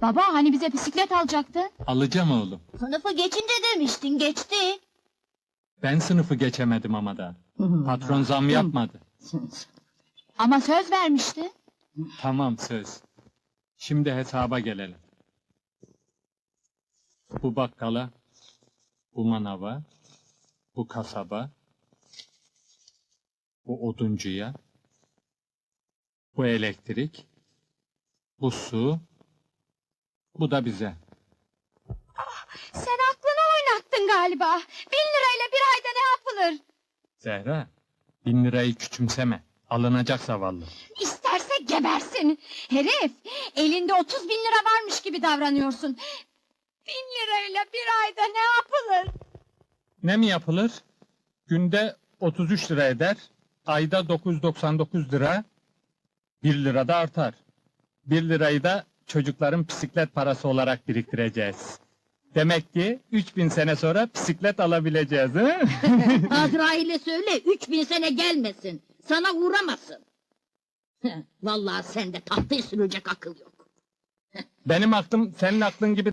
Baba hani bize bisiklet alacaktı? Alacağım oğlum. Sınıfı geçince demiştin geçti. Ben sınıfı geçemedim ama da. Patron zam yapmadı. Ama söz vermişti. Tamam söz. Şimdi hesaba gelelim. Bu bakkala, bu manava, bu kasaba, bu oduncuya, bu elektrik, bu su, bu da bize. Sen aklını oynattın galiba. Bin lirayla bir ayda ne yapılır? Zehra, bin lirayı küçümseme. Alınacak zavallı. İsterse gebersin. Herif, elinde otuz bin lira varmış gibi davranıyorsun. Bin lirayla bir ayda ne yapılır? Ne mi yapılır? Günde 33 lira eder, ayda 999 lira, 1 lira da artar. 1 lirayı da çocukların bisiklet parası olarak biriktireceğiz. Demek ki 3000 sene sonra bisiklet alabileceğiz. He? Azrail'e söyle üç bin sene gelmesin. Sana uğramasın. Vallahi sende tahtayı sürecek akıl yok. Benim aklım senin aklın gibi